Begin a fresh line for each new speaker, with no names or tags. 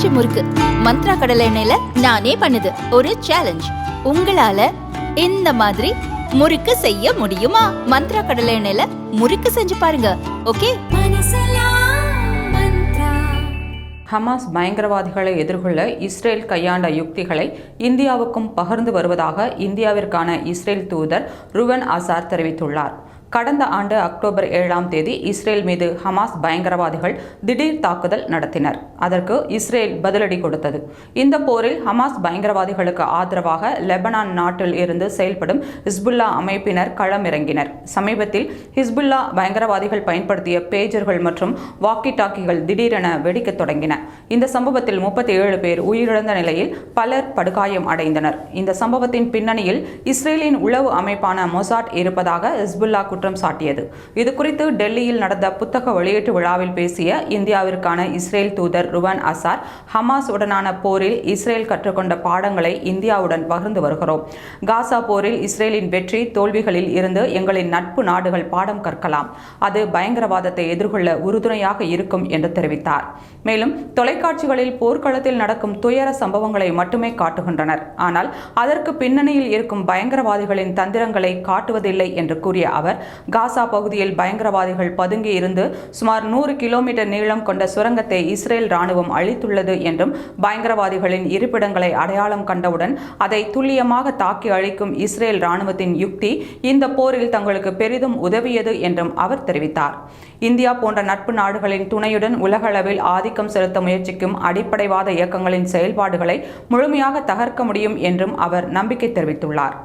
பஞ்சு முறுக்கு. மந்த்ரா கடலை எண்ணெயில நானே பண்ணுது. ஒரு சேலஞ்ச் உங்களால இந்த மாதிரி முறுக்கு செய்ய முடியுமா? மந்த்ரா கடலை எண்ணெயில முறுக்கு செஞ்சு பாருங்க. ஓகே?
ஹமாஸ் பயங்கரவாதிகளை எதிர்கொள்ள இஸ்ரேல் கையாண்ட யுக்திகளை இந்தியாவுக்கும் பகிர்ந்து வருவதாக இந்தியாவிற்கான இஸ்ரேல் தூதர் ருவன் அசார் தெரிவித்துள்ளார். கடந்த ஆண்டு அக்டோபர் ஏழாம் தேதி இஸ்ரேல் மீது ஹமாஸ் பயங்கரவாதிகள் திடீர் தாக்குதல் நடத்தினர். அதற்கு இஸ்ரேல் பதிலடி கொடுத்தது. இந்த போரில் ஹமாஸ் பயங்கரவாதிகளுக்கு ஆதரவாக லெபனான் நாட்டில் இருந்து செயல்படும் ஹிஸ்புல்லா அமைப்பினர் களமிறங்கினர். சமீபத்தில் ஹிஸ்புல்லா பயங்கரவாதிகள் பயன்படுத்திய பேஜர்கள் மற்றும் வாக்கி டாக்கிகள் திடீரென வெடிக்கத் தொடங்கின. இந்த சம்பவத்தில் முப்பத்தி ஏழு பேர் உயிரிழந்த நிலையில் பலர் படுகாயம் அடைந்தனர். இந்த சம்பவத்தின் பின்னணியில் இஸ்ரேலின் உளவு அமைப்பான மொசாட் இருப்பதாக ஹிஸ்புல்லா குற்றம் சாட்டியது. இதுகுறித்து டெல்லியில் நடந்த புத்தக வெளியீட்டு விழாவில் பேசிய இந்தியாவிற்கான இஸ்ரேல் தூதர் ருவன் அசார் ஹமாஸ் உடனான போரில் இஸ்ரேல் கற்றுக்கொண்ட பாடங்களை இந்தியாவுடன் பகிர்ந்து வருகிறோம். காசா போரில் இஸ்ரேலின் வெற்றி தோல்விகளில் இருந்து எங்களின் நட்பு நாடுகள் பாடம் கற்கலாம். அது பயங்கரவாதத்தை எதிர்கொள்ள உறுதுணையாக இருக்கும் என்று தெரிவித்தார். மேலும் தொலைக்காட்சிகளில் போர்க்களத்தில் நடக்கும் துயர சம்பவங்களை மட்டுமே காட்டுகின்றனர். ஆனால் அதற்கு பின்னணியில் இருக்கும் பயங்கரவாதிகளின் தந்திரங்களை காட்டுவதில்லை என்று கூறிய அவர் காசா பகுதியில் பயங்கரவாதிகள் பதுங்கி இருந்து சுமார் நூறு கிலோமீட்டர் நீளம் கொண்ட சுரங்கத்தை இஸ்ரேல் ராணுவம் அழித்துள்ளது என்றும் பயங்கரவாதிகளின் இருப்பிடங்களை அடையாளம் கண்டவுடன் அதை துல்லியமாக தாக்கி அழிக்கும் இஸ்ரேல் ராணுவத்தின் யுக்தி இந்த போரில் தங்களுக்கு பெரிதும் உதவியது என்றும் அவர் தெரிவித்தார். இந்தியா போன்ற நட்பு நாடுகளின் துணையுடன் உலகளவில் ஆதிக்கம் செலுத்த முயற்சிக்கும் அடிப்படைவாத இயக்கங்களின் செயல்பாடுகளை முழுமையாக தகர்க்க முடியும் என்றும் அவர் நம்பிக்கை தெரிவித்துள்ளார்.